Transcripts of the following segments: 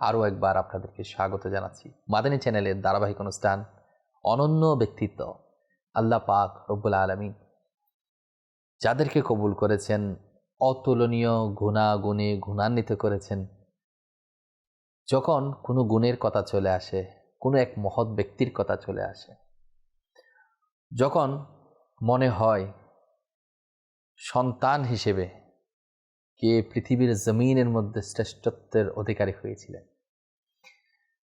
আরও একবার আপনাদেরকে স্বাগত জানাচ্ছি মাদানী চ্যানেলের ধারাবাহিক অনুষ্ঠান অনন্য ব্যক্তিত্ব আল্লাহ পাক রব্বুল আলমী যাদেরকে কবুল করেছেন, অতুলনীয় গুণাগুণে গুণান্বিত করেছেন, যখন কোনো গুণের কথা চলে আসে, কোনো এক মহৎ ব্যক্তির কথা চলে আসে, যখন মনে হয় সন্তান হিসেবে কে পৃথিবীর জমিনের মধ্যে শ্রেষ্ঠত্বের অধিকারী হয়েছিলেন।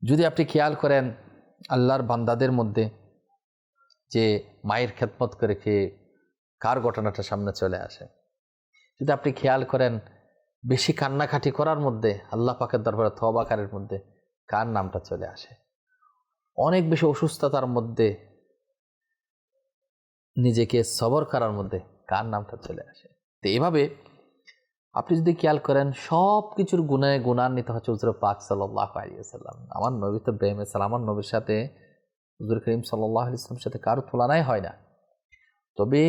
যদি আপনি খেয়াল করেন, আল্লাহর বান্দাদের মধ্যে যে মায়ের খেদমত করে খেয়ে কার ঘটনাটা সামনে চলে আসে? যদি আপনি খেয়াল করেন, বেশি কান্নাকাটি করার মধ্যে, আল্লাহ পাকের দরবারে থবাকারের মধ্যে কার নামটা চলে আসে? অনেক বেশি অসুস্থতার মধ্যে, নিজেকে সবর করার মধ্যে কার নামটা চলে আসে? তো এভাবে আপনি যদি খেয়াল করেন সব কিছুর গুণায় গুণান্বিত হচ্ছে হুজুর পাক সাল্লাহ আলিয়াল্লাম আমার নবী তো ব্রাহিম সালাম আমার নবীর সাথে হুজুর করিম সাল্লাহ ইসলামের সাথে কারও তুলনাই হয় না। তবে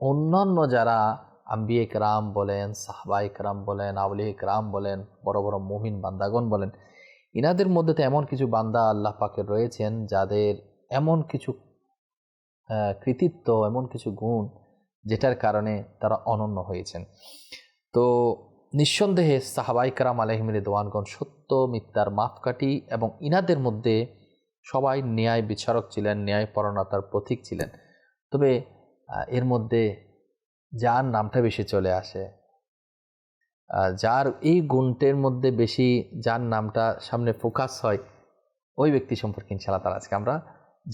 অন্যান্য যারা আম্বিয়ে একরাম বলেন সাহবা একরাম বলেন আউলি একরাম বলেন, বড় বড় মুমিন বান্দাগণ বলেন, ইনাদের মধ্যে তো এমন কিছু বান্দা আল্লাহ পাকের রয়েছেন যাদের এমন কিছু কৃতিত্ব, এমন কিছু গুণ যেটার কারণে তারা অনন্য হয়েছেন। তো নিঃসন্দেহে সাহাবাইকারাম আলহিমের দোয়ানগণ সত্য, মিথ্যার মাপকাঠি এবং ইনাদের মধ্যে সবাই ন্যায় বিচারক ছিলেন, ন্যায় পরণতার প্রতীক ছিলেন। তবে এর মধ্যে যার নামটা বেশি চলে আসে যার এই গুণটের মধ্যে বেশি যার নামটা সামনে ফোকাস হয়, ওই ব্যক্তি সম্পর্কে ইনশাল্লাহ তার আজকে আমরা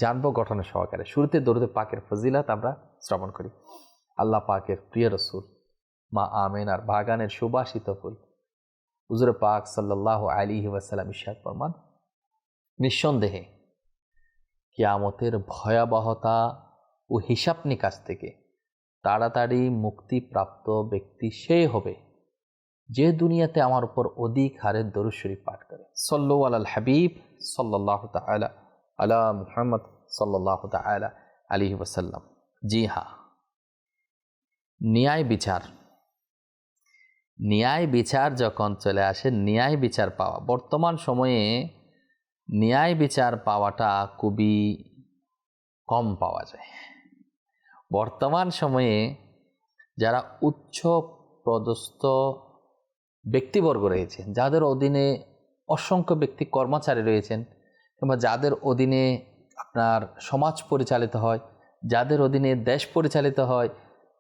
জানব গঠনের সহকারে। শুরুতে দরুদে পাকের ফজিলাত আমরা শ্রবণ করি। আল্লাহ পাকের প্রিয় রসুল। মা আমেনার বাগানের সুবাসিত ফুল। হুজুর পাক সাল্লাহ আলী ওয়াসাল্লাম ইশাক ফরমান, নিঃসন্দেহে কিয়ামতের ভয়াবহতা ও হিসাব নিকাশ থেকে তাড়াতাড়ি মুক্তিপ্রাপ্ত ব্যক্তি সে হবে যে দুনিয়াতে আমার উপর অধিক হারে দরুশ্বরী পাঠ করে। সল্লু আল হাবিব সাল্লাহ তালা আলা মুহাম্মদ সাল্লাহ তালা আলী ওয়াসাল্লাম। জি হা ন্যায় বিচার ন্যায় বিচার যখন চলে আসে, ন্যায় বিচার পাওয়া। বর্তমান সময়ে ন্যায় বিচার পাওয়াটা খুবই কম পাওয়া যায়। বর্তমান সময়ে যারা উচ্চ পদস্থ ব্যক্তিবর্গ রয়েছে যাদের অধীনে অসংখ্য ব্যক্তি কর্মচারী রয়েছেন কিংবা যাদের অধীনে আপনার সমাজ পরিচালিত হয়, যাদের অধীনে দেশ পরিচালিত হয়,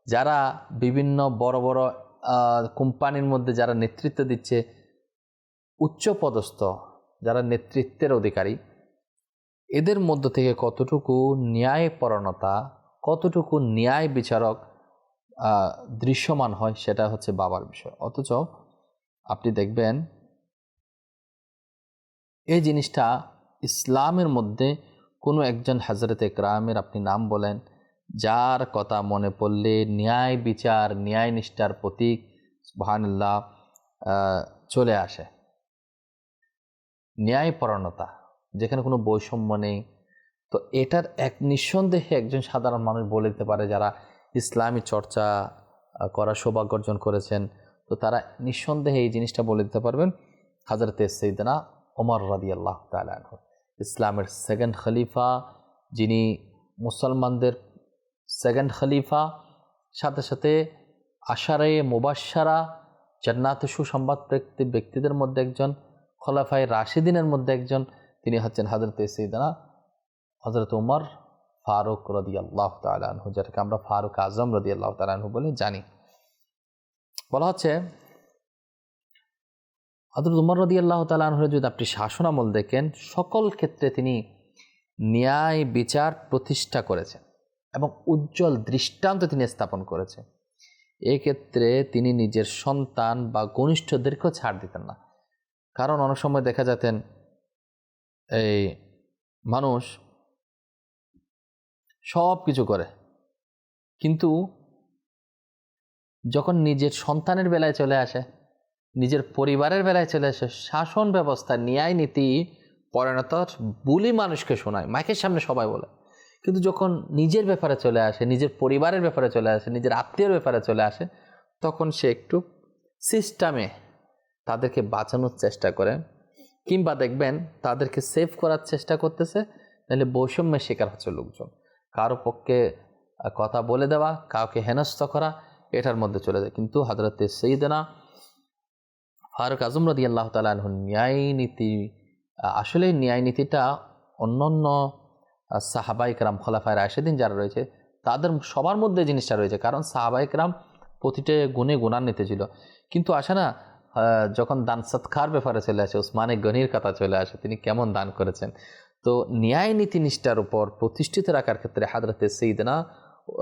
যারা বিভিন্ন বড় বড় কোম্পানির মধ্যে যারা নেতৃত্ব দিচ্ছে, উচ্চ পদস্থ যারা নেতৃত্বের অধিকারী, এদের মধ্য থেকে কতটুকু ন্যায়পরণতা কতটুকু ন্যায় বিচারক দৃশ্যমান হয় সেটা হচ্ছে বাবার বিষয়। অথচ আপনি দেখবেন, এই জিনিসটা ইসলামের মধ্যে কোনো একজন হাজরত একরামের আপনি নাম বলেন যার কথা মনে পড়লে ন্যায় বিচার, ন্যায় নিষ্ঠার প্রতীক সুবাহান্লাহ চলে আসে। ন্যায়পরণতা যেখানে কোনো বৈষম্য নেই। তো এটার এক নিঃসন্দেহে একজন সাধারণ মানুষ বলে দিতে পারে যারা ইসলামী চর্চা করার সৌভাগ্য অর্জন করেছেন। তো তারা নিঃসন্দেহে এই জিনিসটা বলে দিতে পারবেন। হাজরত সৈদনা ওমর রাদি আল্লাহ তালাহ ইসলামের সেকেন্ড খলিফা যিনি মুসলমানদের সেকেন্ড খলিফা সাথে সাথে আশারে মুবাসারা জান্নাত সুসংবাদ ব্যক্তি, ব্যক্তিদের মধ্যে একজন খলাফাই রাশিদিনের মধ্যে একজন, তিনি হচ্ছেন হজরত সৈদানা হজরত উমর ফারুক রদি আল্লাহ তালু যেটাকে আমরা ফারুক আজম রদি আল্লাহ তালু বলে জানি। বলা হচ্ছে হজরত উমর রদি আল্লাহ তালুর যদি আপনি শাসনামল দেখেন, সকল ক্ষেত্রে তিনি ন্যায় বিচার প্রতিষ্ঠা করেছেন। এবং উজ্জ্বল দৃষ্টান্ত তিনি স্থাপন করেছেন এক্ষেত্রে তিনি নিজের সন্তান বা ঘনিষ্ঠদেরকেও ছাড় দিতেন না। কারণ অনেক সময় দেখা যেতেন এই মানুষ সব কিছু করে। কিন্তু যখন নিজের সন্তানের বেলায় চলে আসে, নিজের পরিবারের বেলায় চলে আসে, শাসন ব্যবস্থা, ন্যায় নীতি পরিণত বুলি মানুষকে শোনায়, মাইকের সামনে সবাই বলে। কিন্তু যখন নিজের ব্যাপারে চলে আসে, নিজের পরিবারের ব্যাপারে চলে আসে, নিজের আত্মীয়ের ব্যাপারে চলে আসে, তখন সে একটু সিস্টেমে তাদেরকে বাঁচানোর চেষ্টা করে কিংবা দেখবেন তাদেরকে সেভ করার চেষ্টা করতেছে, নাহলে বৈষম্যের শিকার হচ্ছে লোকজন। কারও পক্ষে কথা বলে দেওয়া, কাউকে হেনস্থ করা, এটার মধ্যে চলে যায়। কিন্তু হাজরতে সঈদনা ফারুক আজম রদি আল্লাহ তালাহ ন্যায় নীতি, আসলে ন্যায় নীতিটা অন্যান্য আহ, সাহাবাইকরাম খোলাফায় রাশেদিন যারা রয়েছে তাদের সবার মধ্যে জিনিসটা রয়েছে। কারণ সাহাবাইকরাম প্রতিটা গুণে গুণান্বিত ছিল। কিন্তু আসে না যখন দান সৎকার ব্যাপারে চলে আসে উসমানে গনির কথা চলে আসে তিনি কেমন দান করেছেন? তো ন্যায় নীতি নিষ্ঠার উপর প্রতিষ্ঠিত রাখার ক্ষেত্রে হাদরতে সঈদনা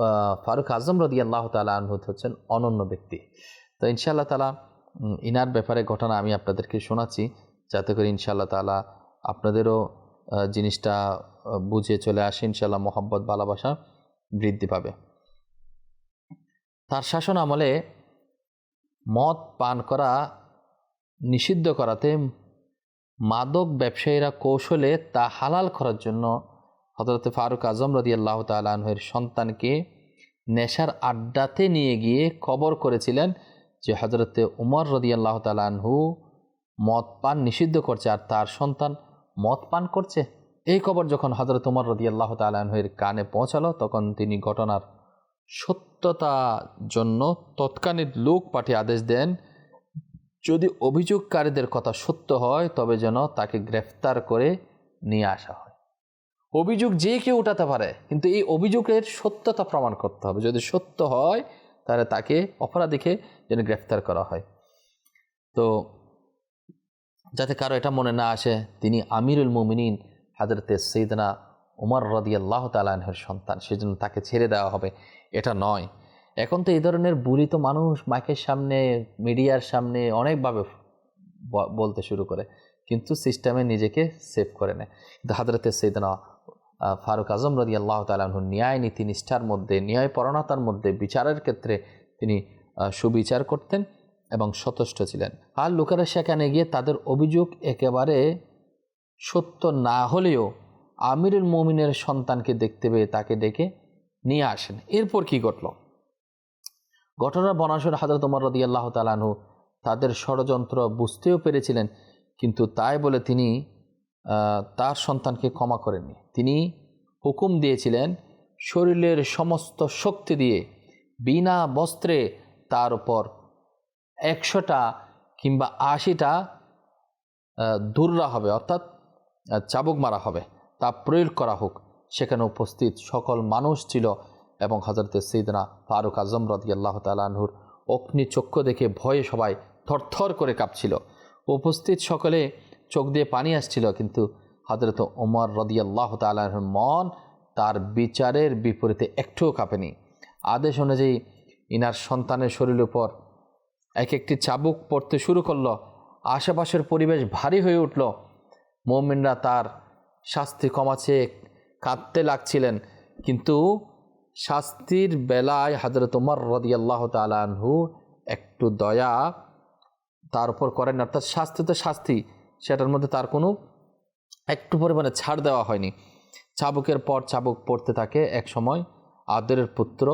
আহ, ফারুক আজম রদি আল্লাহ তালা আনহুত হচ্ছেন অনন্য ব্যক্তি। তো ইনশাআল্লাহ তালা ইনার ব্যাপারে ঘটনা আমি আপনাদেরকে শোনাচ্ছি। যাতে করে ইনশাআল্লাহ তালা আপনাদেরও জিনিসটা বুঝে চলে আসে ইনশাল্লাহ মোহাব্বত, ভালোবাসা বৃদ্ধি পাবে। তার শাসন আমলে মদ পান করা নিষিদ্ধ করাতে মাদক ব্যবসায়ীরা কৌশলে তা হালাল করার জন্য হজরত ফারুক আজম রদি আল্লাহ তালের সন্তানকে নেশার আড্ডাতে নিয়ে গিয়ে খবর করেছিলেন যে হজরতে উমর রদি আল্লাহ তালানহু মদ পান নিষিদ্ধ করছে, আর তার সন্তান মদ পান করছে? এই খবর যখন হজরত উমর রদি আল্লাহ তালাহের কানে পৌঁছালো, তখন তিনি ঘটনার সত্যতা জন্য তৎকালীন লোক পাঠিয়ে আদেশ দেন, যদি অভিযোগকারীদের কথা সত্য হয়, তবে যেন তাকে গ্রেফতার করে নিয়ে আসা হয়। অভিযোগ যে কেউ উঠাতে পারে, কিন্তু এই অভিযোগের সত্যতা প্রমাণ করতে হবে। যদি সত্য হয়, তাহলে তাকে অপরাধীকে যেন গ্রেফতার করা হয়। তো যাতে কারও এটা মনে না আসে, তিনি আমিরুল মুমিনিন, হাজরতে সৈদনা উমর রদি আল্লাহ তালাহের সন্তান। সেজন্য তাকে ছেড়ে দেওয়া হবে। এটা নয়। এখন তো এই ধরনের বুড়ি তো মানুষ মাইকের সামনে, মিডিয়ার সামনে অনেকভাবে বলতে শুরু করে। কিন্তু সিস্টেমে নিজেকে সেভ করে নেয়। কিন্তু হাজরতে সৈদনা ফারুক আজম রদি আল্লাহ তালাহুর ন্যায় নীতি নিষ্ঠার মধ্যে ন্যায় পরণতার মধ্যে বিচারের ক্ষেত্রে তিনি সুবিচার করতেন। এবং সতুষ্ট ছিলেন। আর লোকেরা সেখানে গিয়ে তাদের অভিযোগ একেবারে সত্য না হলেও আমিরুল মমিনের সন্তানকে দেখতে পেয়ে তাকে ডেকে নিয়ে আসেন। এরপর কি ঘটল? ঘটনার বনাসর হাজরত উমর রদি আল্লাহ তালানহু তাদের ষড়যন্ত্র বুঝতেও পেরেছিলেন, কিন্তু তাই বলে তিনি তার সন্তানকে ক্ষমা করেননি। তিনি হুকুম দিয়েছিলেন শরীরের সমস্ত শক্তি দিয়ে বিনা বস্ত্রে তার উপর একশোটা কিংবা আশিটা দূররা হবে, অর্থাৎ চাবুক মারা হবে। তা প্রয়োগ করা হোক। সেখানে উপস্থিত সকল মানুষ ছিল এবং হজরতে সৈদনা ফারুক আজম রদি আল্লাহ অগ্নি চক্ষু দেখে ভয়ে সবাই থরথর করে কাঁপছিল। উপস্থিত সকলে চোখ দিয়ে পানি আসছিল, কিন্তু হজরত ওমর রদি আল্লাহ তালাহুর মন তার বিচারের বিপরীতে একটুও কাঁপেনি। আদেশ অনুযায়ী ইনার সন্তানের শরীরের উপর এক একটি চাবুক পড়তে শুরু করল। আশেপাশের পরিবেশ ভারী হয়ে উঠল। মৌমিনরা তার শাস্তি কমাচ্ছে কাঁদতে লাগছিলেন। কিন্তু শাস্তির বেলায় হাজরত উমর রদিয়াল্লাহ তালানহু একটু দয়া তার উপর করেন অর্থাৎ শাস্তি তো শাস্তি, সেটার মধ্যে তার কোনো একটু পরিমাণে ছাড় দেওয়া হয়নি। চাবুকের পর চাবুক পড়তে থাকে। এক সময় আদরের পুত্র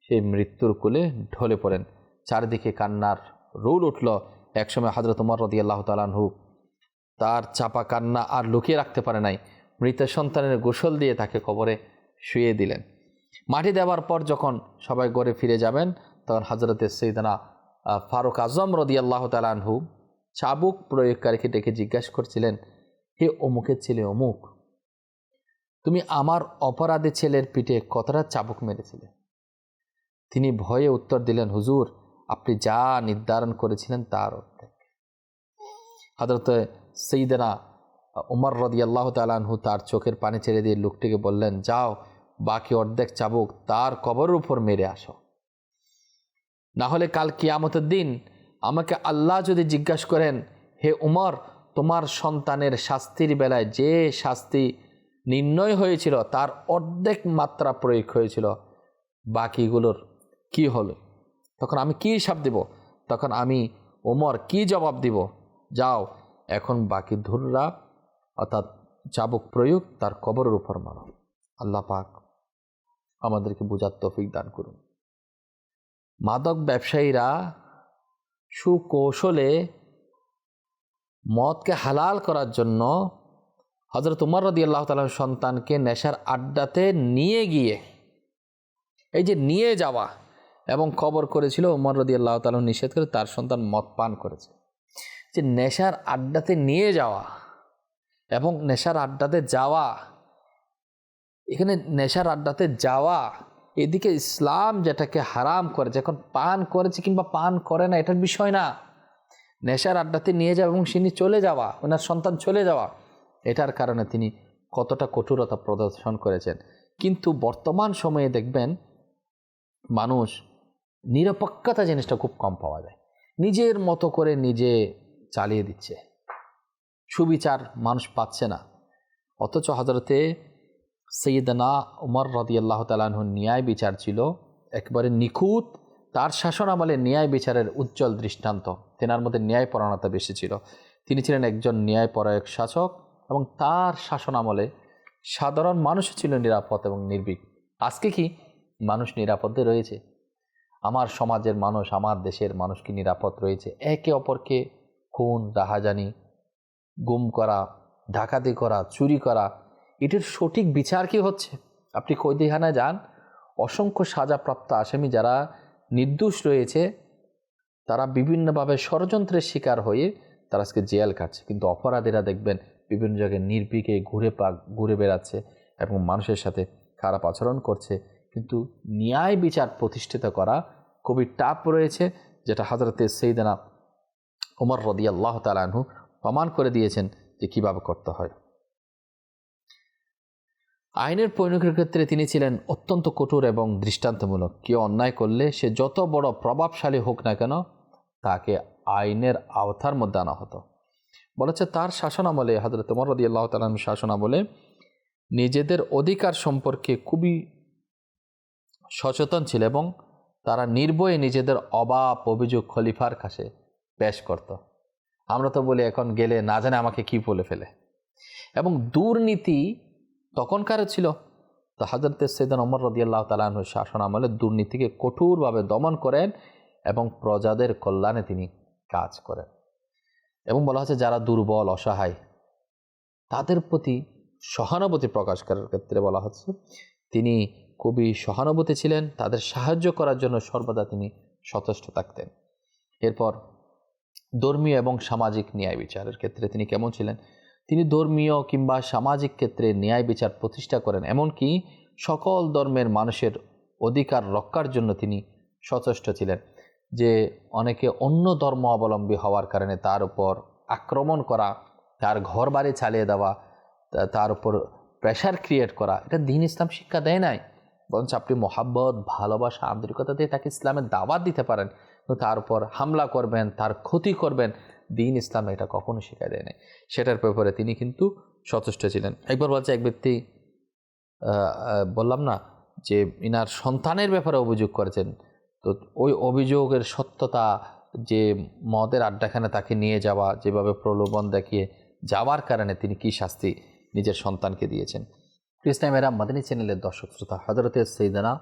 সেই মৃত্যুর কোলে ঢলে পড়েন। চারিদিকে কান্নার রোল উঠল। একসময় হাজরত উমর রদি আল্লাহ তালানহু তার চাপা কান্না আর লুকিয়ে রাখতে পারে নাই। মৃত সন্তানের গোসল দিয়ে তাকে কবরে শুয়ে দিলেন। মাটি দেওয়ার পর যখন সবাই গড়ে ফিরে যাবেন, তখন হাজরতের সৈদানা ফারুক আজম রদি আল্লাহ তালানহু চাবুক প্রয়োগকারীকে ডেকে জিজ্ঞাসা করছিলেন, হে অমুকের ছেলে অমুক, তুমি আমার অপরাধী ছেলের পিঠে কতটা চাবুক মেরেছিলে? তিনি ভয়ে উত্তর দিলেন, হুজুর আপনি যা নির্ধারণ করেছিলেন তার অর্ধেক। হাজরত সঈদেনা উমর রদি আল্লাহ তালানহু তার চোখের পানি ছেড়ে দিয়ে লোকটিকে বললেন, যাও, বাকি অর্ধেক চাবুক তার কবরের উপর মেরে আসো। না হলে কাল কিয়ামতের দিন আমাকে আল্লাহ যদি জিজ্ঞাসা করেন, হে উমর, তোমার সন্তানের শাস্তির বেলায় যে শাস্তি নির্ণয় হয়েছিল তার অর্ধেক মাত্রা প্রয়োগ হয়েছিল, বাকিগুলোর কি হলো? তখন আমি কি হিসাব দিব? তখন আমি ওমর কি জবাব দিব? যাও, এখন বাকি ধুররা, অর্থাৎ চাবুক প্রয়োগ, তার কবরের উপর মানো আল্লাহ পাক আমাদেরকে বোঝার তৌফিক দান করুন। মাদক ব্যবসায়ীরা সুকৌশলে মদকে হালাল করার জন্য হজরত উমর রদি আল্লাহ তালার সন্তানকে নেশার আড্ডাতে নিয়ে গিয়ে, এই যে নিয়ে যাওয়া এবং খবর করেছিল উমর রদি আল্লাহ তালা নিষেধ করে তার সন্তান মদ পান করেছে। যে নেশার আড্ডাতে নিয়ে যাওয়া এবং নেশার আড্ডাতে যাওয়া, এখানে নেশার আড্ডাতে যাওয়া, এদিকে ইসলাম যেটাকে হারাম করে যখন পান করেছে কিংবা পান করে না, এটার বিষয় না। নেশার আড্ডাতে নিয়ে যাওয়া এবং তিনি চলে যাওয়া, ওনার সন্তান চলে যাওয়া, এটার কারণে তিনি কতটা কঠোরতা প্রদর্শন করেছেন। কিন্তু বর্তমান সময়ে দেখবেন মানুষ নিরপেক্ষতা জিনিসটা খুব কম পাওয়া যায়। নিজের মতো করে নিজে চালিয়ে দিচ্ছে। সুবিচার মানুষ পাচ্ছে না। অথচ হজরতে সৈয়দনা উমর রদি আল্লাহ তালাহুর ন্যায় বিচার ছিল। একবারে নিখুঁত তার শাসন আমলে ন্যায় বিচারের উজ্জ্বল দৃষ্টান্ত। তেনার মধ্যে ন্যায় পরায়ণতা বেশি ছিল। তিনি ছিলেন একজন ন্যায় পরায়ক শাসক এবং তার শাসন আমলে সাধারণ মানুষও ছিল নিরাপদ এবং নির্ভীক। আজকে কি মানুষ নিরাপদে রয়েছে? আমার সমাজের মানুষ, আমার দেশের মানুষ কি নিরাপদ রয়েছে? একে অপরকে খুন, রাহাজানি, গুম করা, ডাকাতি করা, চুরি করা, এটির সঠিক বিচার কি হচ্ছে? আপনি কৈদিখানায় যান। অসংখ্য সাজাপ্রাপ্ত আসামি যারা নির্দোষ রয়েছে, তারা বিভিন্নভাবে ষড়যন্ত্রের শিকার হয়ে তারা আজকে জেল কাটছে কিন্তু অপরাধীরা দেখবেন বিভিন্ন জায়গায় নির্বিকে ঘুরে পা, ঘুরে বেড়াচ্ছে এবং মানুষের সাথে খারাপ আচরণ করছে। কিন্তু ন্যায় বিচার প্রতিষ্ঠিত করা খুবই টাপ রয়েছে, যেটা হাজরতে সেইদানা ওমর রদি আল্লাহ তালাহু প্রমাণ করে দিয়েছেন যে কীভাবে করতে হয়। আইনের পরিণতির ক্ষেত্রে তিনি ছিলেন অত্যন্ত কঠোর এবং দৃষ্টান্তমূলক। কেউ অন্যায় করলে সে যত বড় প্রভাবশালী হোক না কেন, তাকে আইনের আওতার মধ্যে আনা হতো। বলেছে তার শাসন আমলে হজরত মরদি আল্লাহ তালাম শাসন আমলে নিজেদের অধিকার সম্পর্কে খুবই সচেতন ছিল এবং তারা নির্ভয়ে নিজেদের অবাপ অভিযোগ খলিফার কাছে পেশ করত। আমরা তো বলি, এখন গেলে না জানে আমাকে কি বলে ফেলে। এবং দুর্নীতি তখনকার ছিল। তো হাজরত সৈদান অমর রদিয়াল্লাহ তালাহ শাসন আমলে দুর্নীতিকে কঠোরভাবে দমন করেন এবং প্রজাদের কল্যাণে তিনি কাজ করেন। এবং বলা হচ্ছে, যারা দুর্বল, অসহায়, তাদের প্রতি সহানুভূতি প্রকাশ করার ক্ষেত্রে বলা হচ্ছে, তিনি খুবই সহানুভূতি ছিলেন, তাদের সাহায্য করার জন্য সর্বদা তিনি সচেষ্ট থাকতেন। এরপর ধর্মীয় এবং সামাজিক ন্যায় বিচারের ক্ষেত্রে তিনি কেমন ছিলেন? তিনি ধর্মীয় কিংবা সামাজিক ক্ষেত্রে ন্যায় বিচার প্রতিষ্ঠা করেন, এমনকি সকল ধর্মের মানুষের অধিকার রক্ষার জন্য তিনি সচেষ্ট ছিলেন, যে অনেকে অন্য ধর্ম অবলম্বী হওয়ার কারণে তার উপর আক্রমণ করা, তার ঘর বাড়ি চালিয়ে দেওয়া তার উপর প্রেশার ক্রিয়েট করা, এটা দিন ইসলাম শিক্ষা দেয় নাই। বরঞ্চ আপনি মোহাব্বত, ভালোবাসা, আন্তরিকতা দিয়ে তাকে ইসলামের দাওয়াত দিতে পারেন। তার উপর হামলা করবেন, তার ক্ষতি করবেন। দিন ইসলাম এটা কখনো শেখা দেয় নাই। সেটার ব্যাপারে তিনি কিন্তু সচেষ্ট ছিলেন। একবার বলছে এক ব্যক্তি বললাম না যে ইনার সন্তানের ব্যাপারে অভিযোগ করেছেন। তো ওই অভিযোগের সত্যতা, যে মদের আড্ডাখানে তাকে নিয়ে যাওয়া, যেভাবে প্রলোভন দেখিয়ে যাওয়ার কারণে তিনি কি শাস্তি নিজের সন্তানকে দিয়েছেন? ইসলামেরা, মাদানী চ্যানেলের দর্শক শ্রোতা হজরত সৈদানা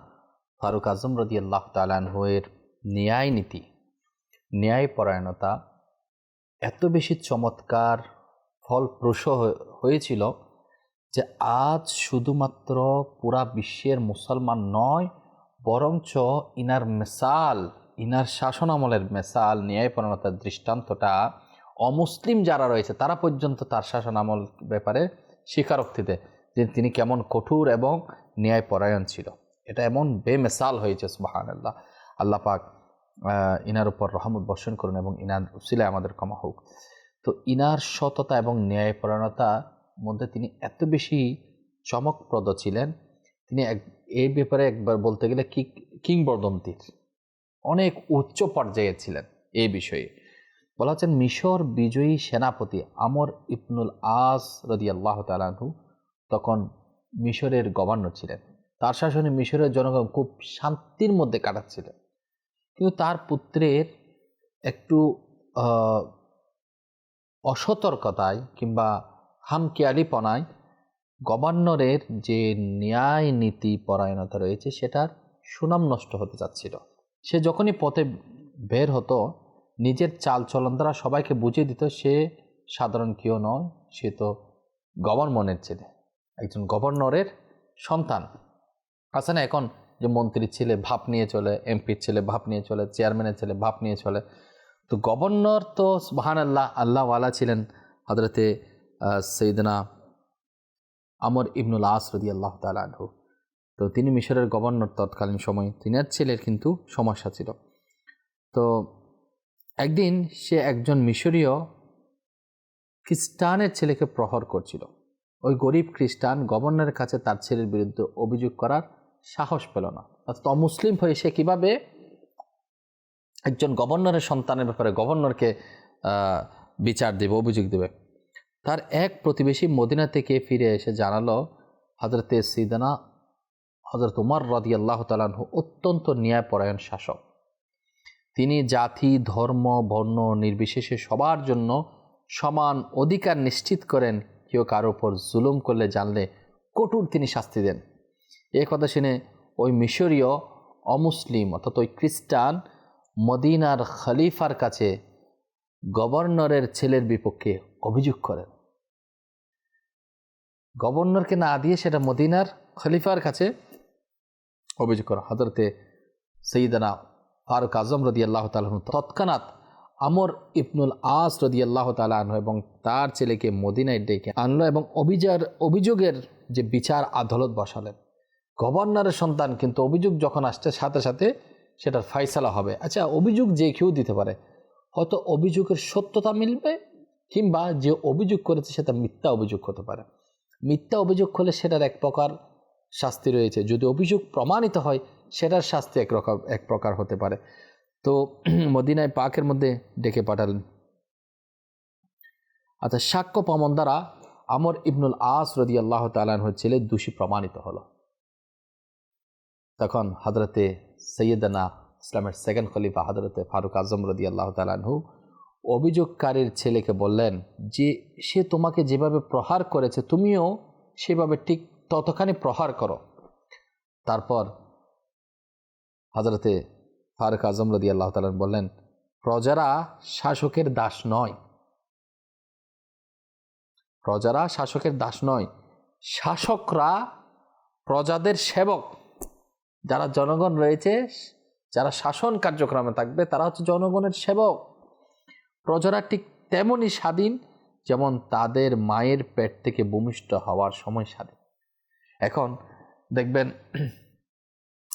ফারুক আজম রদি আল্লাহ তালানহের ন্যায় নীতি, ন্যায় পরায়ণতা এত বেশি চমৎকার, ফলপ্রসূ হয়েছিল যে আজ শুধুমাত্র পুরা বিশ্বের মুসলমান নয়, বরঞ্চ ইনার মেসাল, ইনার শাসন আমলের মেসাল ন্যায়পরণতার দৃষ্টান্তটা অমুসলিম যারা রয়েছে, তারা পর্যন্ত তার শাসন আমল ব্যাপারে স্বীকারোক্তিতে যে তিনি কেমন কঠোর এবং ন্যায়পরায়ণ ছিল। এটা এমন বেমেসাল হয়েছে সুবাহান আল্লাহ আল্লাহ পাক ইনার উপর রহমত বর্ষণ করুন এবং ইনার উসিলায় আমাদের ক্ষমা হোক। তো ইনার সততা এবং ন্যায়পরায়ণতা মধ্যে তিনি এত বেশি চমকপ্রদ ছিলেন। তিনি এক এই ব্যাপারে একবার বলতে গেলে কি কিংবদন্তির অনেক উচ্চ পর্যায়ে ছিলেন এই বিষয়ে। বলা হচ্ছেন মিশর বিজয়ী সেনাপতি আমর ইবনুল আস রদি আল্লাহ তালাহু তখন মিশরের গভর্নর ছিলেন। তার শাসনে মিশরের জনগণ খুব শান্তির মধ্যে কাটাচ্ছিলেন। কিন্তু তার পুত্রের একটু অসতর্কতায় কিংবা হামকেয়ালিপনায় গভর্নরের যে ন্যায় নীতি পরায়ণতা রয়েছে, সেটার সুনাম নষ্ট হতে যাচ্ছিল সে যখনই পথে বের হতো, নিজের চাল চলন দ্বারা সবাইকে বুঝিয়ে দিত, সে সাধারণ কেউ নয়, সে তো গভর্নমেন্টের ছেলে। একজন গভর্নরের সন্তান। আছে না এখন যে মন্ত্রীর ছেলে ভাব নিয়ে চলে, এমপির ছেলে ভাব নিয়ে চলে, চেয়ারম্যানের ছেলে ভাব নিয়ে চলে। তো গভর্নর তো সুবহান আল্লাহ আল্লাহওয়ালা ছিলেন হজরতে সৈদনা আমর ইবনুল আস রদি আল্লাহ তালু তো তিনি মিশরের গভর্নর তৎকালীন সময়। তিনার ছেলের কিন্তু সমস্যা ছিল। তো একদিন সে একজন মিশরীয় খ্রিস্টানের ছেলেকে প্রহর করছিল। ওই গরিব খ্রিস্টান গভর্নরের কাছে তার ছেলের বিরুদ্ধে অভিযোগ করার সাহস পেল না। অর্থাৎ অমুসলিম হয়ে সে কীভাবে একজন গভর্নরের সন্তানের ব্যাপারে গভর্নরকে বিচার দেবে, অভিযোগ দেবে? তার এক প্রতিবেশী মদিনা থেকে ফিরে এসে জানালো হজরতে সিদানা হজরত উমর রদি আল্লাহ তালাহু অত্যন্ত ন্যায়পরায়ণ শাসক। তিনি জাতি, ধর্ম, বর্ণ নির্বিশেষে সবার জন্য সমান অধিকার নিশ্চিত করেন কেউ কারও উপর জুলুম করলে জানলে কঠোর তিনি শাস্তি দেন। এ কথা শুনে ওই মিশরীয় অমুসলিম অর্থাৎ ওই খ্রিস্টান মদিনার খলিফার কাছে গভর্নরের ছেলের বিপক্ষে অভিযোগ করেন। গভর্নরকে না দিয়ে সেটা মদিনার খলিফার কাছে অভিযোগ করা। হজরতে সঈদানা ফারুক আজম রদি আল্লাহ তালন তৎক্ষণাৎ আমর ইবনুল আস রদি আল্লাহ তালন এবং তার ছেলেকে মদিনায় ডেকে আনলো এবং অভিযার অভিযোগের যে বিচার আদালত বসালেন। গভর্নরের সন্তান, কিন্তু অভিযোগ যখন আসছে সাথে সাথে সেটার ফাইসালা হবে। আচ্ছা অভিযোগ যে কেউ দিতে পারে, হয়তো অভিযোগের সত্যতা মিলবে কিংবা যে অভিযোগ করেছে সেটা মিথ্যা অভিযোগ হতে পারে। মিথ্যা অভিযোগ করলে সেটার এক প্রকার শাস্তি রয়েছে। যদি অভিযোগ প্রমাণিত হয়, সেটার শাস্তি এক রকম, এক প্রকার হতে পারে। তো মদিনায় পাকের মধ্যে ডেকে পাঠালেন। আচ্ছা সাক্ষ্য প্রমাণ দ্বারা আমর ইবনুল আস রদি আল্লাহ তালানহর ছেলে দোষী প্রমাণিত হলো। তখন হজরতে সৈয়দানা ইসলামের সেকেন্ড খলিফা হজরতে ফারুক আজম রদি আল্লাহ তালানহু অভিযোগকারীর ছেলেকে বললেন যে, সে তোমাকে যেভাবে প্রহার করেছে, তুমিও সেভাবে ঠিক ততখানি প্রহার করো। তারপর হজরতে ফারুক আজম রদি আল্লাহ তালান বললেন, প্রজারা শাসকের দাস নয়। প্রজারা শাসকের দাস নয়। শাসকরা প্রজাদের সেবক। যারা জনগণ রয়েছে, যারা শাসন কার্যক্রমে থাকবে, তারা হচ্ছে জনগণের সেবক। প্রজারা ঠিক তেমনই স্বাধীন, যেমন তাদের মায়ের পেট থেকে ভূমিষ্ঠ হওয়ার সময় স্বাধীন। এখন দেখবেন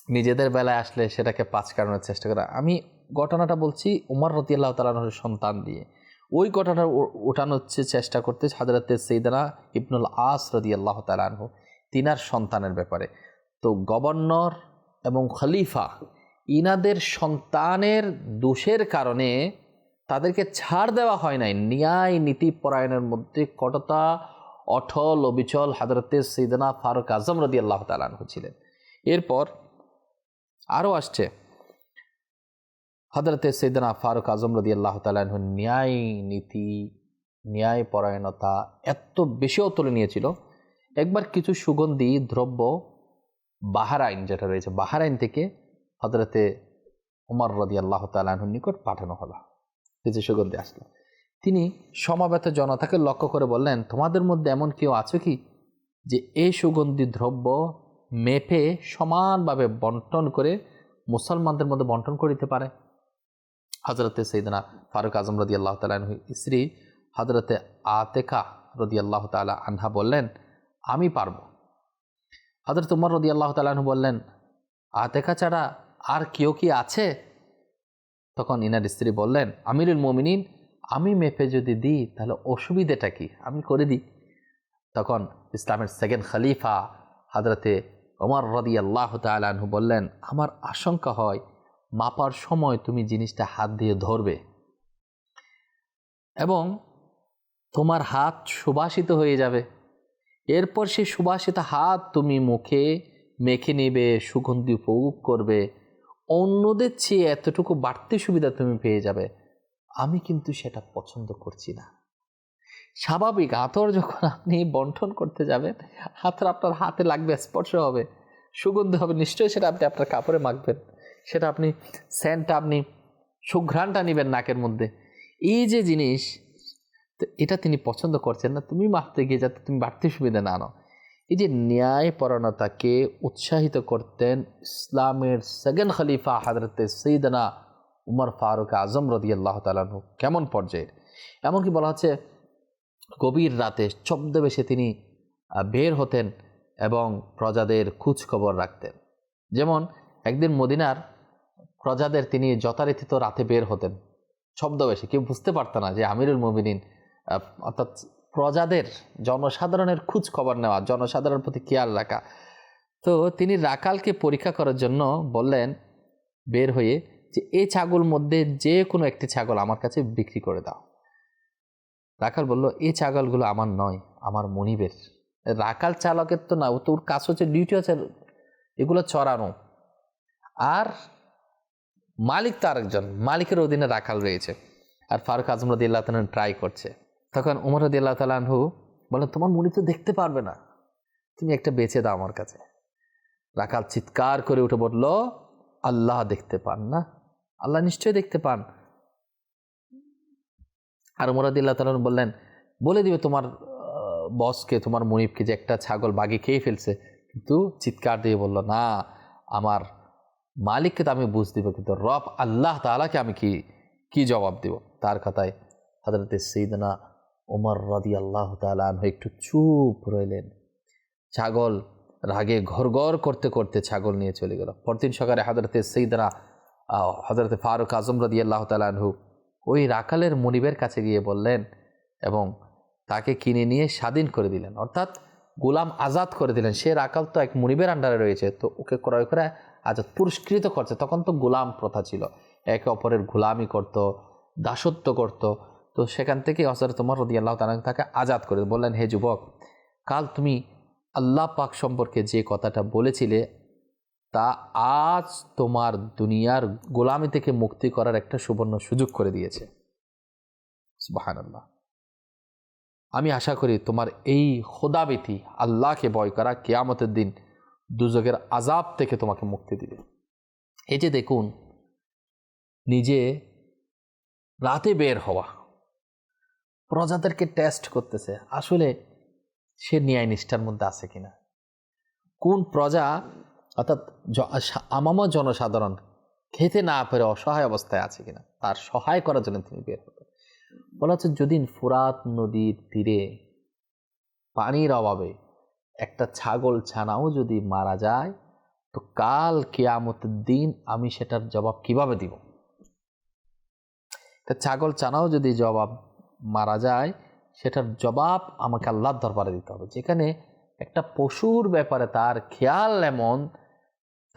নিজেদের বেলায় আসলে সেটাকে পাঁচ কারণের চেষ্টা করা। আমি ঘটনাটা বলছি উমর আল্লাহ তালানোর সন্তান দিয়ে। ওই ঘটনা ওঠানোর চেষ্টা করতে হাজরতে সেইদানা ইবনুল আস রদি আল্লাহ তালানহু তিনার সন্তানের ব্যাপারে। তো গভর্নর এবং খলিফা ইনাদের সন্তানের দোষের কারণে তাদেরকে ছাড় দেওয়া হয় নাই। ন্যায় নীতি পরায়ণের মধ্যে কটতা, অটল অবিচল হাজরতে সৈদনা ফারুক আজম রদি আল্লাহ তালানহু ছিলেন। এরপর আরও আসছে। হজরতে সৈদনা ফারুক আজম রদি আল্লাহ তালাহ ন্যায় নীতি ন্যায় পরায়ণতা এত বেশি অতলে নিয়েছিল। একবার কিছু সুগন্ধি, দ্রব্য বাহারাইন যেটা রয়েছে, বাহারাইন থেকে হজরতে উমর রদি আল্লাহ তালাহুর নিকট পাঠানো হলো। কিছু সুগন্ধি আসলো। তিনি সমাবেত জনতাকে লক্ষ্য করে বললেন, তোমাদের মধ্যে এমন কেউ আছে কি যে এই সুগন্ধি, দ্রব্য মেপে সমানভাবে বন্টন করে মুসলমানদের মধ্যে বন্টন করিতে পারে। হজরতে সৈদনা ফারুক আজম রদি আল্লাহ তালাহ স্ত্রী হজরতে আতেকা রদি আল্লাহ তালা আনহা বললেন, আমি পারব। হজরত উমর রদি আল্লাহ তালাহু বললেন, আতেকা ছাড়া আর কেউ কি আছে? তখন ইনার স্ত্রী বললেন, আমিরুল মমিনিন, আমি মেপে যদি দিই তাহলে অসুবিধেটা কি? আমি করে দিই। তখন ইসলামের সেকেন্ড খলিফা হাজরতে ওমর রদি আল্লাহ তালু বললেন, আমার আশঙ্কা হয় মাপার সময় তুমি জিনিসটা হাত দিয়ে ধরবে এবং তোমার হাত সুবাসিত হয়ে যাবে। এরপর সেই সুবাসিত হাত তুমি মুখে মেখে নেবে, সুগন্ধি উপভোগ করবে, অন্যদের চেয়ে এতটুকু বাড়তি সুবিধা তুমি পেয়ে যাবে। আমি কিন্তু সেটা পছন্দ করছি না। স্বাভাবিক আতর যখন আপনি বন্টন করতে যাবেন হাতর আপনার হাতে লাগবে, স্পর্শ হবে, সুগন্ধি হবে, নিশ্চয়ই সেটা আপনি আপনার কাপড়ে মাখবেন। সেটা আপনি স্যান্টটা আপনি সুঘ্রাণটা নেবেন নাকের মধ্যে। এই যে জিনিস, তো এটা তিনি পছন্দ করছেন না, তুমি মারতে গিয়ে যাতে তুমি বাড়তি সুবিধা না আনো এই যে ন্যায়পরণতাকে উৎসাহিত করতেন ইসলামের সেকেন্ড খলিফা হাজরতে সঈদনা উমর ফারুক আজম রদি আল্লাহ তালাহু কেমন পর্যায়ের? এমনকি বলা হচ্ছে গভীর রাতে ছদ্মবেশে তিনি বের হতেন এবং প্রজাদের খোঁজ খবর রাখতেন। যেমন একদিন মদিনার প্রজাদের তিনি যথারীতিত রাতে বের হতেন। ছদ্মবেশে কেউ বুঝতে পারত না যে আমিরুল মুমিনিন অর্থাৎ প্রজাদের জনসাধারণের খোঁজ খবর নেওয়া, জনসাধারণের প্রতি খেয়াল রাখা। তো তিনি রাকালকে পরীক্ষা করার জন্য বললেন বের হয়ে যে এই ছাগল মধ্যে যে কোনো একটি ছাগল আমার কাছে বিক্রি করে দাও। রাখাল বলল এই ছাগলগুলো আমার নয়, আমার মনিবের। রাখাল চালকের তো না, ও তোর কাজ হচ্ছে ডিউটি আছে, এগুলো চড়ানো। আর মালিক তো আরেকজন, মালিকের অধীনে রাখাল রয়েছে। আর ফারুক আজম রদি আল্লাহ তালন ট্রাই করছে। তখন উমর রদি আল্লাহ তালাহু বলেন তোমার মুনি তো দেখতে পারবে না। তুমি একটা বেঁচে দাও আমার কাছে। রাখাল চিৎকার করে উঠে বলল, আল্লাহ দেখতে পান না। আল্লাহ নিশ্চয়ই দেখতে পান। আর মোরাদিল্লাহ তালন বললেন, বলে দিবে তোমার বসকে তোমার মনিবকে যে একটা ছাগল বাঘে খেয়ে ফেলছে। কিন্তু চিৎকার দিয়ে বলল, না, আমার মালিককে তো আমি বুঝ দিব, কিন্তু রব আল্লাহ তালাকে আমি কি কি জবাব দিব? তার কথায় হাজরতে সঈদনা ওমর রদি আল্লাহ তালাহ একটু চুপ রইলেন। ছাগল রাগে ঘর ঘর করতে করতে ছাগল নিয়ে চলে গেল। পরদিন সকালে হাজরতে সঈদনা হজরতে ফারুক আজম রদি আল্লাহ তালাহু ওই রাখালের মনিবের কাছে গিয়ে বললেন এবং তাকে কিনে নিয়ে স্বাধীন করে দিলেন। অর্থাৎ গোলাম আজাদ করে দিলেন। সে রাখাল তো এক মনিবের আন্ডারে রয়েছে, তো ওকে ক্রয় করে আজাদ পুরস্কৃত করছে। তখন তো গোলাম প্রথা ছিল। একে অপরের গোলামি করত, দাসত্ব করত। তো সেখান থেকে হজরত তোমার রদি আল্লাহ তালা তাকে আজাদ করে বললেন, হে যুবক, কাল তুমি আল্লাহ পাক সম্পর্কে যে কথাটা বলেছিলে তা আজ তোমার দুনিয়ার গোলামি থেকে মুক্তি করার একটা সুবর্ণ সুযোগ করে দিয়েছে। আমি আশা করি তোমার এই খোদাবেতি আল্লাহকে ভয় করা কেয়ামতের দিন দুজকের আজাব থেকে তোমাকে মুক্তি দিবে। এই যে দেখুন, নিজে রাতে বের হওয়া, প্রজাদেরকে টেস্ট করতেছে, আসলে সে ন্যায় নিষ্ঠার মধ্যে আছে কিনা? কোন প্রজা অর্থাৎ আমামা জনসাধারণ খেতে না পেরে অসহায় অবস্থায় আছে কিনা, তার সহায় করার জন্য তিনি বের হতেন। বলা হচ্ছে যদি ফুরাত নদীর তীরে পানির অভাবে একটা ছাগল ছানাও যদি মারা যায়, তো কাল কেয়ামতের দিন আমি সেটার জবাব কীভাবে দিব? তা ছাগল ছানাও যদি জবাব মারা যায়, সেটার জবাব আমাকে আল্লাহর দরবারে দিতে হবে। যেখানে একটা পশুর ব্যাপারে তার খেয়াল এমন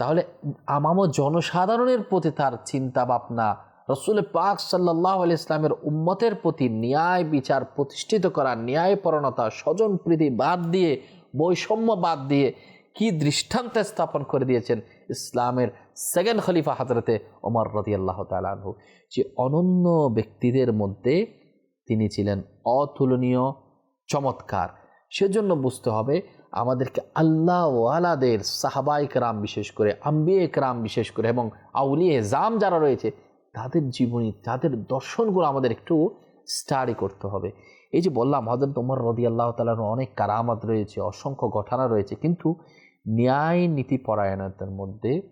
তাহলে আমামো জনসাধারণের প্রতি তার চিন্তা ভাবনা রসুল পাক সাল্লাহ আলি ইসলামের উম্মতের প্রতি ন্যায় বিচার প্রতিষ্ঠিত করা ন্যায়পরণতা স্বজন প্রীতি বাদ দিয়ে, বৈষম্য বাদ দিয়ে কি দৃষ্টান্ত স্থাপন করে দিয়েছেন ইসলামের সেকেন্ড খলিফা হাজরতে ওমর রদি আল্লাহ তালু যে অনন্য ব্যক্তিদের মধ্যে তিনি ছিলেন অতুলনীয়, চমৎকার। সেজন্য বুঝতে হবে আমাদেরকে আল্লাহ ওয়ালাদের সাহাবাইক রাম বিশেষ করে, আম্বিয়ে রাম বিশেষ করে এবং আউলিয়ে জাম যারা রয়েছে, তাদের জীবনী, তাদের দর্শনগুলো আমাদের একটু স্টাডি করতে হবে। এই যে বললাম হজরত উমর রদি আল্লাহ তালার অনেক কারামাত রয়েছে, অসংখ্য ঘটনা রয়েছে, কিন্তু ন্যায় নীতি পরায়ণতার মধ্যে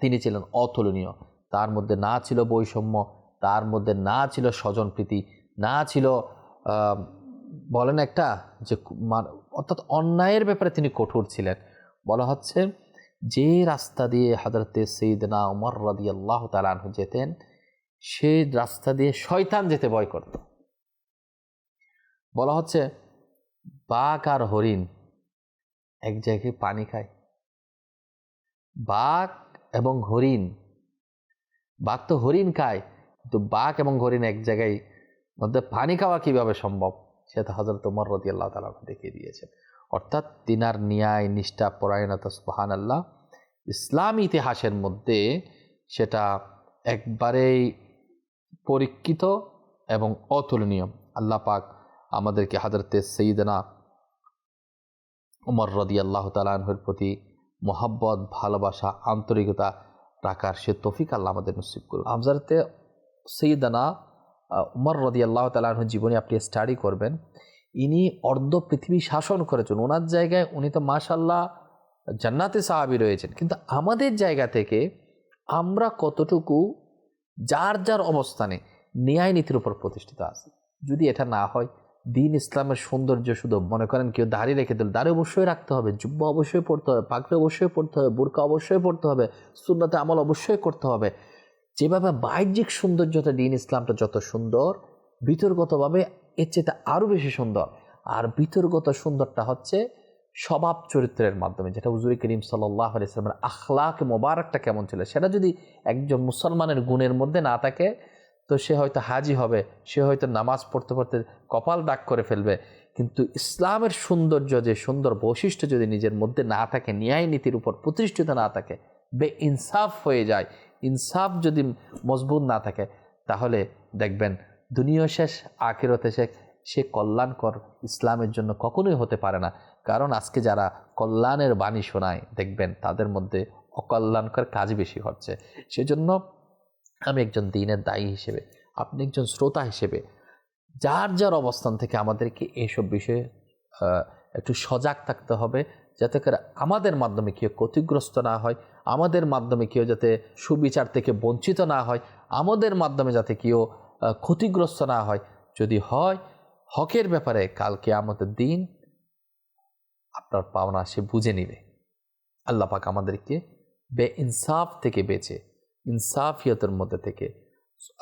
তিনি ছিলেন অতুলনীয়। তার মধ্যে না ছিল বৈষম্য, তার মধ্যে না ছিল স্বজনপ্রীতি না ছিল বলেন একটা যে অর্থাৎ অন্যায়ের ব্যাপারে তিনি কঠোর ছিলেন। বলা হচ্ছে, যে রাস্তা দিয়ে হাজরতে সঈদনা উমর রাদি আল্লাহ তালানহু যেতেন সেই রাস্তা দিয়ে শয়তান যেতে ভয় করত। বলা হচ্ছে, বাঘ আর হরিণ এক জায়গায় পানি খায়। বাঘ এবং হরিণ, বাঘ তো হরিণ খায়, কিন্তু বাঘ এবং হরিণ এক জায়গায় মধ্যে পানি খাওয়া কীভাবে সম্ভব? সেটা হজরত উমর রদি আল্লাহ তালা দেখিয়ে দিয়েছেন। অর্থাৎ তিনার ন্যায়, নিষ্ঠা, পরায়ণতা সুহান আল্লাহ ইসলাম ইতিহাসের মধ্যে সেটা একবারেই পরীক্ষিত এবং অতুলনীয়। আল্লাহ পাক আমাদেরকে হাজরতে সঈদনা উমর রদি আল্লাহ তালাহের প্রতি মোহাব্বত, ভালোবাসা, আন্তরিকতা রাখার সে তফিক আল্লাহ আমাদের নসিব করুন হামজারতে সঈদানা উমর রদি আল্লাহ তালাহর জীবনে আপনি স্টাডি করবেন। ইনি অর্ধ পৃথিবী শাসন করেছেন। ওনার জায়গায় উনি তো মাশাল্লাহ জান্নাতে সাহাবি রয়েছেন। কিন্তু আমাদের জায়গা থেকে আমরা কতটুকু, যার যার অবস্থানে ন্যায় নীতির উপর প্রতিষ্ঠিত আছি। যদি এটা না হয়, দিন ইসলামের সৌন্দর্য শুধু, মনে করেন কেউ দাড়ি রেখে দিল, দাড়ি অবশ্যই রাখতে হবে যুব্ব অবশ্যই পড়তে হবে, পাগড়ি অবশ্যই পড়তে হবে, বোরকা অবশ্যই পড়তে হবে, সুন্নতে আমল অবশ্যই করতে হবে। যেভাবে বাহ্যিক সৌন্দর্যতা দিন ইসলামটা যত সুন্দর, বিতর্গতভাবে এর চেয়ে আরও বেশি সুন্দর। আর বিতর্গত সুন্দরটা হচ্ছে স্বভাব চরিত্রের মাধ্যমে, যেটা হুজুরি করিম সাল্লাহ আলিয়াল্লামের আখলাক মোবারকটা কেমন ছিল? সেটা যদি একজন মুসলমানের গুণের মধ্যে না থাকে, তো সে হয়তো হাজি হবে, সে হয়তো নামাজ পড়তে পড়তে কপাল ডাক করে ফেলবে। কিন্তু ইসলামের সৌন্দর্য যে সুন্দর বৈশিষ্ট্য যদি নিজের মধ্যে না থাকে, ন্যায় নীতির উপর প্রতিষ্ঠিত না থাকে বে ইনসাফ হয়ে যায়। ইনসাফ যদি মজবুত না থাকে, তাহলে দেখবেন দুনিয়া শেষ, আখেরতে শেখ সে কল্যাণকর ইসলামের জন্য কখনোই হতে পারে না। কারণ আজকে যারা কল্যাণের বাণী শোনায়, দেখবেন তাদের মধ্যে অকল্যাণকর কাজ বেশি হচ্ছে সেজন্য আমি একজন দিনের দায়ী হিসেবে, আপনি একজন শ্রোতা হিসেবে, যার যার অবস্থান থেকে আমাদেরকে এইসব বিষয়ে একটু সজাগ থাকতে হবে, যাতে করে আমাদের মাধ্যমে কেউ ক্ষতিগ্রস্ত না হয়। আমাদের মাধ্যমে কেউ যাতে সুবিচার থেকে বঞ্চিত না হয়, আমাদের মাধ্যমে যাতে কেউ ক্ষতিগ্রস্ত না হয়, যদি হয়, হকের ব্যাপারে কালকে আমাদের দিন আপনার পাওনা সে বুঝে নিবে। আল্লাহ পাক আমাদেরকে বে ইনসাফ থেকে বেঁচে ইনসাফিয়তের মধ্যে থেকে,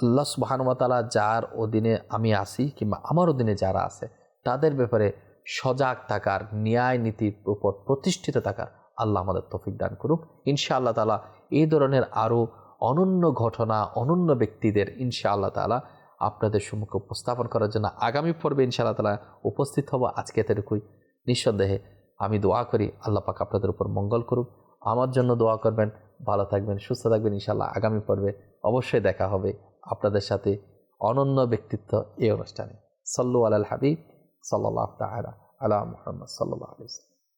আল্লাহ সুবাহানুমাতালা যার অধীনে আমি আসি কিংবা আমার অধীনে যারা আছে, তাদের ব্যাপারে সজাগ থাকার, ন্যায় নীতির উপর প্রতিষ্ঠিত থাকার আল্লাহ আমাদের তফিক দান করুক। ইনশা আল্লাহ তালা এই ধরনের আরও অনন্য ঘটনা, অনন্য ব্যক্তিদের ইনশা আল্লাহ তালা আপনাদের সম্মুখে উপস্থাপন করার জন্য আগামী পর্বে ইনশাআল্লাহ তালা উপস্থিত হব আজকে এতটুকুই। নিঃসন্দেহে আমি দোয়া করি, আল্লাহ পাক আপনাদের উপর মঙ্গল করুক। আমার জন্য দোয়া করবেন, ভালো থাকবেন, সুস্থ থাকবেন ইনশাল্লাহ আগামী পর্বে অবশ্যই দেখা হবে আপনাদের সাথে অনন্য ব্যক্তিত্ব এই অনুষ্ঠানে। সল্লু আল হাবিব সাল্লাহ তালা আলা মোহাম্মদ সাল্লাহ আলিয়া